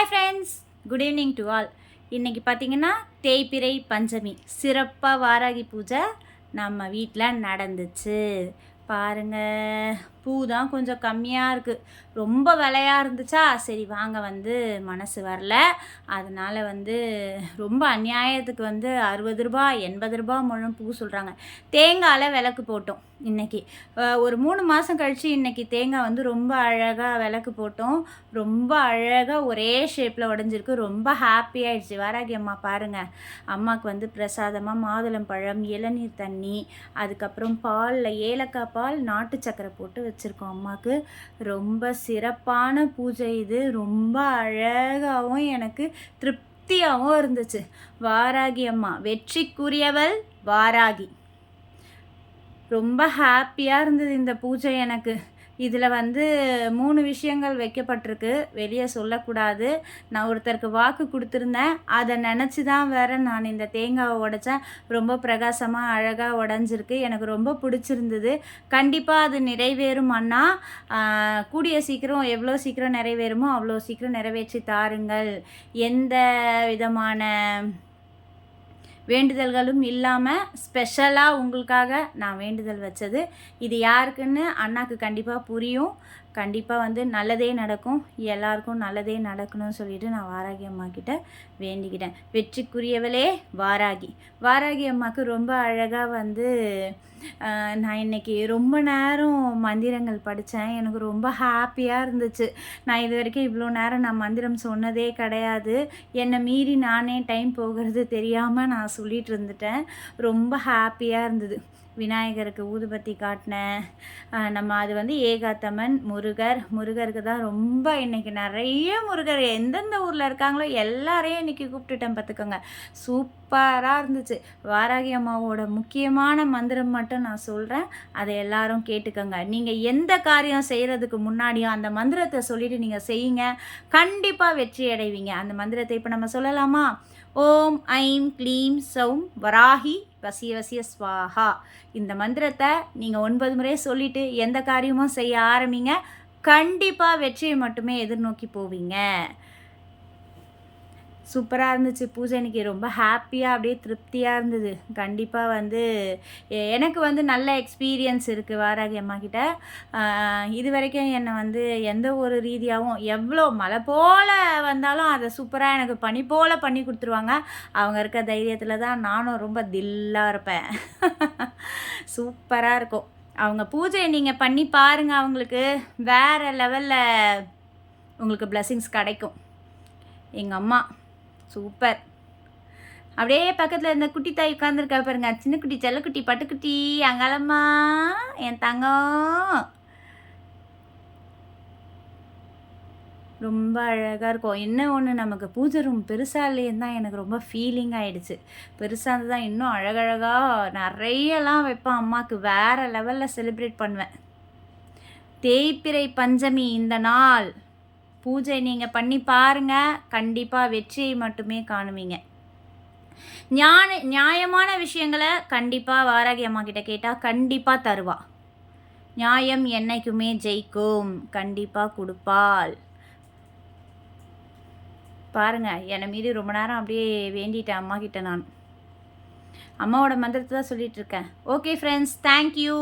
Hi friends good evening to all இன்றைக்கி பார்த்தீங்கன்னா தேய்பிறை பஞ்சமி சிறப்பாக வாராகி பூஜை நம்ம வீட்டில் நடந்துச்சு. பாருங்கள் பூ தான் கொஞ்சம் கம்மியாக இருக்குது ரொம்ப விலையாக இருந்துச்சா? சரி வாங்க வந்து மனசு வரல. அதனால் வந்து ரொம்ப அநியாயத்துக்கு வந்து அறுபது ரூபா எண்பது ரூபா முழம் பூ சொல்கிறாங்க தேங்காயில் விளக்கு போட்டோம் இன்றைக்கி ஒரு மூணு மாதம் கழித்து இன்றைக்கி தேங்காய் வந்து ரொம்ப அழகாக விளக்கு போட்டோம். ரொம்ப அழகாக ஒரே ஷேப்பில் உடஞ்சிருக்கு. ரொம்ப ஹாப்பி ஆயிடுச்சு. வாராகி அம்மா பாருங்கள் அம்மாவுக்கு வந்து பிரசாதமாக மாதுளம் பழம் இளநீர் தண்ணி அதுக்கப்புறம் பாலில் ஏலக்காய் பால் நாட்டு சக்கரை போட்டு வச்சுருக்கோம் அம்மாவுக்கு ரொம்ப சிறப்பான பூஜை இது. ரொம்ப அழகாகவும் எனக்கு திருப்தியாகவும் இருந்துச்சு. வாராகி அம்மா வெற்றிக்குரியவள் வாராகி. ரொம்ப ஹாப்பியாக இருந்தது இந்த பூஜை எனக்கு. இதில் வந்து மூணு விஷயங்கள் வைக்கப்பட்டிருக்கு. வெளியே சொல்லக்கூடாது. நான் ஒருத்தருக்கு வாக்கு கொடுத்துருந்தேன். அதை நினச்சி தான் வேற நான் இந்த தேங்காவை உடைச்சேன். ரொம்ப பிரகாசமாக அழகாக உடஞ்சிருக்கு. எனக்கு ரொம்ப பிடிச்சிருந்தது. கண்டிப்பாக அது நிறைவேறும் அண்ணா. கூடிய சீக்கிரம் எவ்வளோ சீக்கிரம் நிறைவேறுமோ அவ்வளோ சீக்கிரம் நிறைவேற்றி தாருங்கள். எந்த விதமான வேண்டுதல்களும் இல்லாமல் ஸ்பெஷலாக உங்களுக்காக நான் வேண்டுதல் வச்சது. இது யாருக்குன்னு அண்ணாக்கு கண்டிப்பாக புரியும். கண்டிப்பாக வந்து நல்லதே நடக்கும். எல்லாருக்கும் நல்லதே நடக்கணும்னு சொல்லிட்டு நான் வாராகி அம்மா கிட்ட வேண்டிக்கிட்டேன். வெற்றிக்குரியவளே வாராகி. வாராகி அம்மாவுக்கு ரொம்ப அழகாக வந்து நான் இன்றைக்கி ரொம்ப நேரம் மந்திரங்கள் படித்தேன் எனக்கு ரொம்ப ஹாப்பியாக இருந்துச்சு. நான் இது வரைக்கும் இவ்வளோ நேரம் நான் மந்திரம் சொன்னதே கிடையாது. என்னை மீறி நானே டைம் போகிறது தெரியாமல் நான் சொல்லிகிட்டு இருந்துட்டேன். ரொம்ப ஹாப்பியாக இருந்தது. விநாயகருக்கு ஊதுபத்தி காட்டினேன் நம்ம அது வந்து ஏகாத்தம்மன் முருகர். முருகருக்கு தான் ரொம்ப இன்றைக்கி நிறைய முருகர். எந்தெந்த ஊரில் இருக்காங்களோ எல்லாரையும் இன்றைக்கி கூப்பிட்டுட்டேன் பார்த்துக்கோங்க. சூப்பராக இருந்துச்சு. வாராகி அம்மாவோட முக்கியமான மந்திரம் மட்டும் நான் சொல்கிறேன் அதை எல்லாரும் கேட்டுக்கோங்க. நீங்கள் எந்த காரியம் செய்கிறதுக்கு முன்னாடியும் அந்த மந்திரத்தை சொல்லிவிட்டு நீங்கள் செய்யுங்க. கண்டிப்பாக வெற்றி அடைவீங்க. அந்த மந்திரத்தை இப்போ நம்ம சொல்லலாமா? ஓம் ஐம் க்ளீம் சௌம் வராகி வசிய வசிய ஸ்வாஹா. இந்த மந்திரத்தை நீங்கள் ஒன்பது முறை சொல்லிவிட்டு எந்த காரியமும் செய்ய ஆரம்பிங்க கண்டிப்பாக வெற்றியை மட்டுமே எதிர்நோக்கி போவீங்க. சூப்பராக இருந்துச்சு. பூஜை இன்னைக்கு ரொம்ப ஹாப்பியாக அப்படியே திருப்தியாக இருந்தது. கண்டிப்பாக வந்து எனக்கு வந்து நல்ல எக்ஸ்பீரியன்ஸ் இருக்குது வாராகி அம்மா கிட்ட. இது வரைக்கும் என்னை வந்து எந்த ஒரு ரீதியாகவும் எவ்வளோ மழை போல் வந்தாலும் அதை சூப்பராக எனக்கு பனி போல் பண்ணி கொடுத்துருவாங்க. அவங்க இருக்க தைரியத்தில் தான் நானும் ரொம்ப தில்லாக இருப்பேன். சூப்பராக இருக்கும். அவங்க பூஜையை நீங்கள் பண்ணி பாருங்கள் அவங்களுக்கு. வேறு லெவலில் உங்களுக்கு பிளஸ்ஸிங்ஸ் கிடைக்கும். எங்கள் அம்மா சூப்பர் அப்படியே பக்கத்தில் இருந்த குட்டி தாய் உட்காந்துருக்கா பாருங்க. சின்ன குட்டி செல்லக்குட்டி பட்டுக்குட்டி அங்காளம்மா என் தங்கம். ரொம்ப அழகாக இருக்கும். என்ன ஒன்று நமக்கு பூஜை ரூம் பெருசாக இல்லையேன்னு தான் எனக்கு ரொம்ப ஃபீலிங் ஆகிடுச்சு பெருசாக இருந்து தான் இன்னும் அழகழகாக நிறையலாம் வைப்பேன் அம்மாவுக்கு வேறு லெவலில் செலிப்ரேட் பண்ணுவேன். தேய்பிரை பஞ்சமி இந்த நாள். பூஜை நீங்கள் பண்ணி பாருங்கள் கண்டிப்பாக வெற்றியை மட்டுமே காணுவீங்க. ஞான நியாயமான விஷயங்களை கண்டிப்பாக வாராகி அம்மா கிட்ட கேட்டால் கண்டிப்பாக தருவா. நியாயம் என்னைக்குமே ஜெயிக்கும். கண்டிப்பாக கொடுப்பாள். பாருங்கள் என்னை மீறி ரொம்ப நேரம் அப்படியே வேண்டிட்டேன் அம்மா கிட்ட நான். அம்மாவோட மந்திரத்தை தான் சொல்லிகிட்ருக்கேன் ஓகே ஃப்ரெண்ட்ஸ் தேங்க்யூ